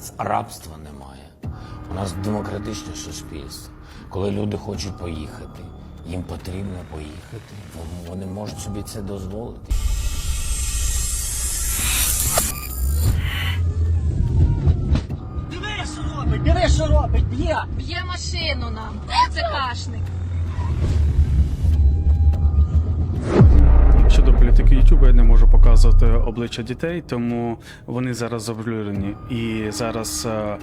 нас рабства немає. У нас демократичне суспільство. Коли люди хочуть поїхати, їм потрібно поїхати. Вони можуть собі це дозволити. Диви, що робить, диви, що робить, б'є. Б'є машину нам. Це кашник. Щодо політики Ютубу я не можу показувати обличчя дітей, тому вони зараз заблюрені. І зараз а,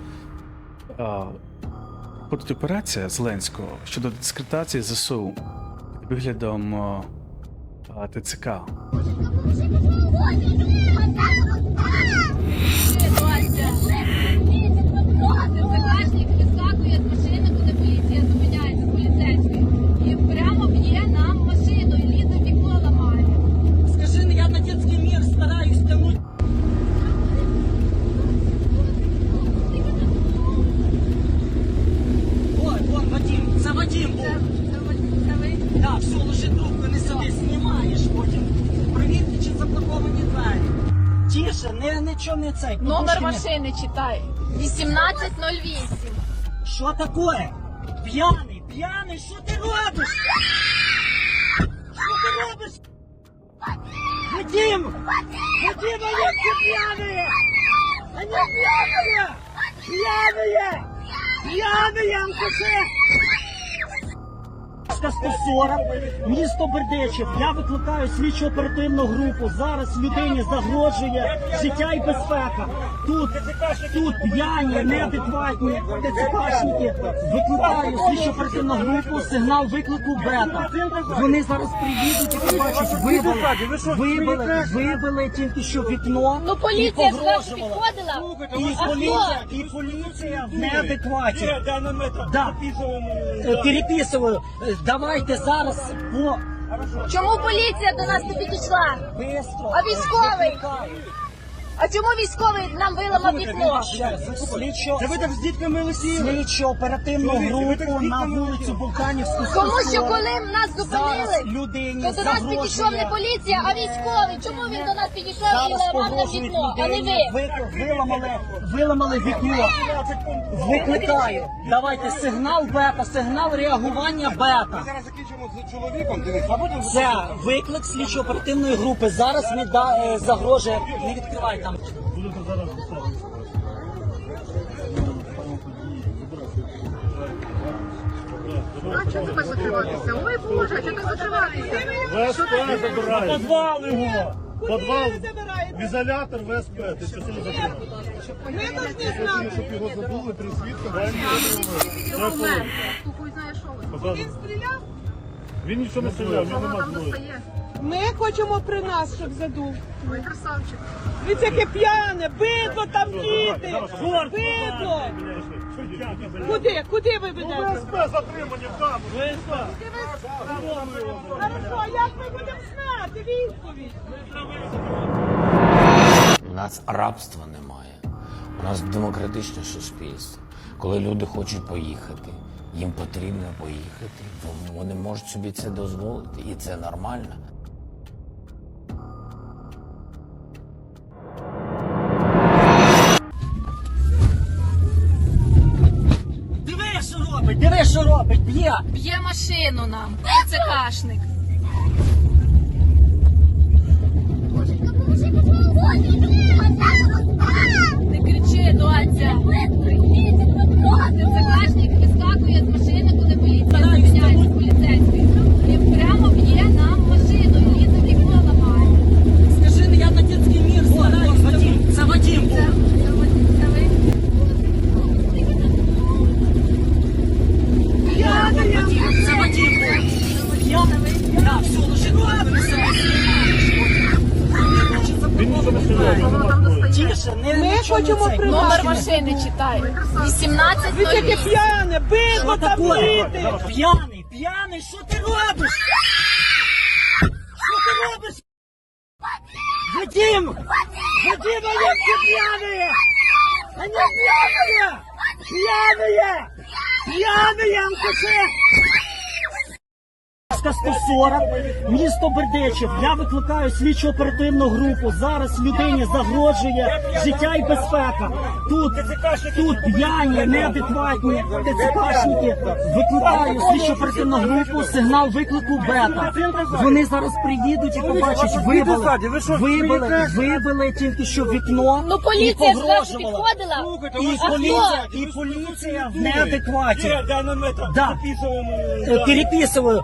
а, ходить операція Зеленського щодо дискретації ЗСУ під виглядом а, ТЦК. Ситуація. Це кашник вискакує з машини, коли поліція зупиняється з поліцейської. І прямо б'є нам машину і лізе вікно ламає. Скажи, ну, я на дитячий мір стараюсь тянуть. Ой, вон Вадим, це Вадим був. Так, все, ложи трубку, не сиди, знімаєш потім. Провірте, чи заблоковані двері Тише, не, нічого не цей. Номер подушки не- машини читай. 1808. Що таке? П'яний, п'яний, що ти робиш? Що ти робиш? Вадим! Вадим, а як ти п'яний? Они пьяные! Пьяные! Пьяные, алкаши! 140, місто Бердичів. Я викликаю слідчо оперативну групу. Зараз людині загрожує життя і безпека. Тут, тут п'яні, неадекватні ТЦКшники. Викликаю слідчо оперативну групу, сигнал виклику бета. Вони зараз приїдуть і побачать, вибили, вибили, вибили тільки що вікно. Ну і поліція ж погрожували. підходила. І А поліція, і поліція в неадекваті. Да. Е, Переписую. Давайте зараз по Чому поліція до нас не підійшла? бистро. А військовий? А чому військовий нам виламав вікно? Слідчо, Це ви так з дітками лисіли? слідчо оперативну Чоловіки, ви так групу на вулицю Булканівську. Тому що 140. коли нас зараз зупинили, людині то до нас підійшов не поліція, а військовий. Чому він до нас підійшов і Зараз ламав нам погрожують вікно, а не людині. ви? Ви- Виламали, виламали вікно. Викликаю. Давайте сигнал бета, сигнал реагування бета. Зараз закінчимо з чоловіком, дивись, а потім Це виклик слідчо оперативної групи. Зараз не да, е, загрожує. Не відкривай там. А чого так закриватися? Ой Боже, а чого так закриватися? ВСП забирає. Подвал його. Подвал, ізолятор ВСП. Ти що це не забираєш? Ми повинні знати. Щоб його забули, три свідки, ви. Він стріляв? Він нічого не стріляв, він там зброї. достає. Ми хочемо при нас, щоб задув. Ой, красавчик. Дивіться, яке п'яне, бидло там діти. Бидло. Куди? Куди ви ведете? ВСП затримані. ВСП. Хорошо, як ми будемо знати відповідь? У нас рабства немає. У нас демократичне суспільство. Коли люди хочуть поїхати, їм потрібно поїхати. Вони можуть собі це дозволити, і це нормально. Диви, що робить, диви, що робить, б'є. Б'є машину нам. Це кашник. Не кричи, доця. Це кашник вискакує з машини, коли поліція зупиняється з поліцейської. І прямо б'є нам машину і лізе вікно ламає. Скажи, ну, я на дитячий мір стараюсь. Вадим, це Вадим був. Вадим, це Вадим був. П'яний. Так, все, ложи трубку, не сиди, Він нічого не стріляв, він Воно нема там зброї. достає. Тише, не Ми нічого не хочемо цей. при- Номер машини читай. Дивіться, яке 1808. п'яне, бидло Що там таке? діти. П'яний, п'яний, що ти робиш? Що ти робиш? Вадим! Вадим, а як ти п'яний? Они пьяные! Пьяные! Пьяные, Алкаши! 140, місто Бердичів. Я викликаю слідчо оперативну групу. Зараз людині загрожує життя і безпека. Тут, тут п'яні, неадекватні ТЦКшники. Викликаю слідчо оперативну групу. Сигнал виклику бета. Вони зараз приїдуть і побачать, вибили, вибили, вибили тільки що вікно. Ну, поліція і зразу підходила. І поліція, і поліція в неадекваті. Да. Записуємо.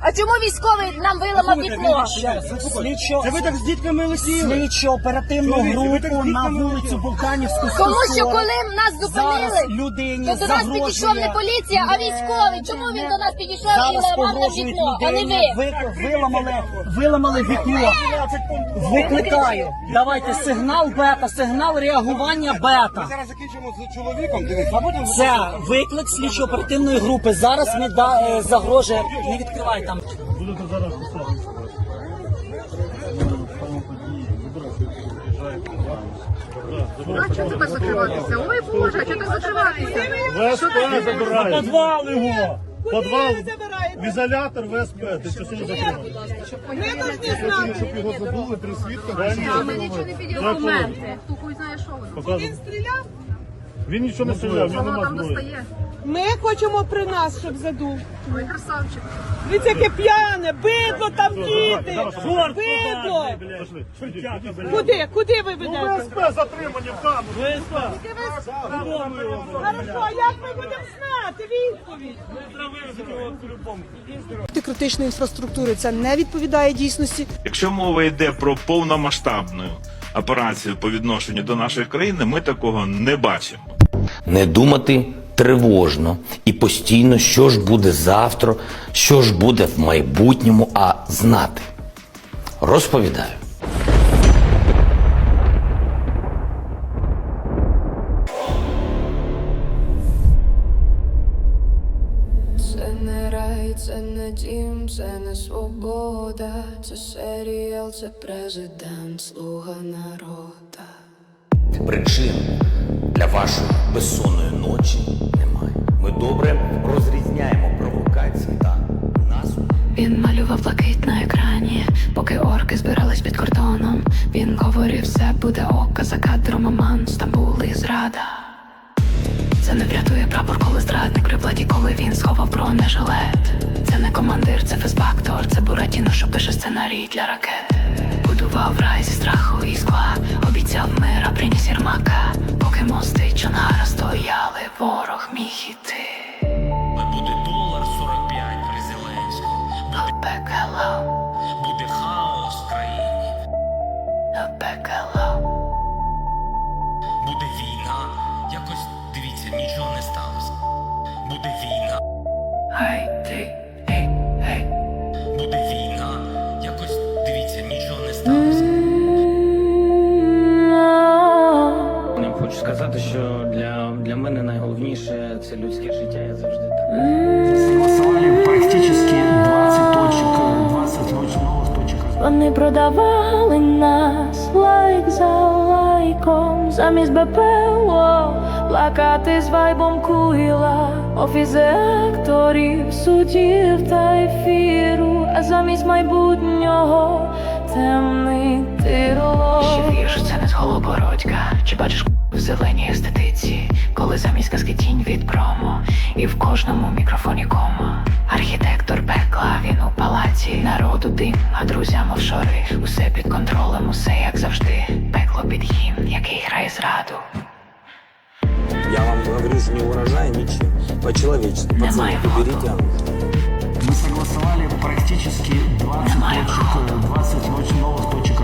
А чому військовий нам виламав вікно? Слідчо, Це ви так з дітками летіли? слідчо оперативну Чоловіче, ви так групу на вулицю Болтанівську. Тому що 140. коли нас зараз зупинили, людині то до нас загрожує- підійшов не поліція, а військовий. Чому він до нас підійшов і Зараз ламав нам погрожують вікно, а не людині, ви? ви- виламали, виламали вікно. Викликаю. Давайте сигнал бета, сигнал реагування бета. Зараз закінчимо з чоловіком. Дивись, а потім Це виклик слідчо оперативної групи. Зараз не да, е, загрожує. Не відкривай там. Будете зараз писати. А чого тебе закриватися? Ой Боже, чого так закриватися? ВСП забирає. Подвал його. Подвал. В ізолятор ВСП. Ти що сьогодні закриваєш? Ми повинні знати. Щоб його забули, три свідка. А ми нічого не підійшли. Документи. Хто хуй знає, що воно. Він стріляв. Він нічого не стріляв, в нього Воно нема зброї. Ми хочемо при нас, щоб задув. Ой, красавчик. Дивіться, яке п'яне, бидло там діти. Бидло. Куди? Куди ви Ну, ведете? ВСП затримані в камеру. ВСП. Хорошо, як ми будемо знати відповідь? критичної інфраструктури це не відповідає дійсності. Якщо мова йде про повномасштабну операцію по відношенню до нашої країни, ми такого не бачимо. Не думати тривожно і постійно, що ж буде завтра, що ж буде в майбутньому, а знати. Розповідаю. Це не рай, це не дім, це не свобода, це серіал, це президент, слуга народа. Причин вашої безсонної ночі немає. Ми добре розрізняємо провокації та насуд. Він малював блакит на екрані, поки орки збирались під кордоном. Він говорив, все буде ока за кадром Оман, Стамбул і зрада. Це не врятує прапор, коли зрадник при владі, коли він сховав бронежилет. Це не командир, це фезбактор, це Буратіно, що пише сценарій для ракет. Будував рай зі страху приніс Єрмака. Поки мости Чонгара стояли, ворог міг іти. Буде долар 45 при Зеленському. Пекело, Буде хаос в країні. пекело. Буде війна. Якось дивіться, нічого не сталося. Буде війна. Гей, ти, людське життя. Я завжди так. Согласовали практически 20 точек, э, 20 очень новых. Вони продавали нас лайк за лайком, замість БПЛО, плакати з вайбом куїла, офіси акторів, суддів та ефіру, а замість майбутнього темний тирло. Ще вірш, це не з голобородька, чи бачиш зеленій естетиці, коли замість казки тінь від промо, і в кожному мікрофоні кома. Архітектор пекла, він у палаці, народу дим, а друзям офшори. Усе під контролем, усе як завжди. Пекло під гімн, який грає зраду. Я вам говорю, що не урожай нічим. По-человечески. Немає уберите Мы согласовали практически 20 Немає точек, э, 20 очень новых точек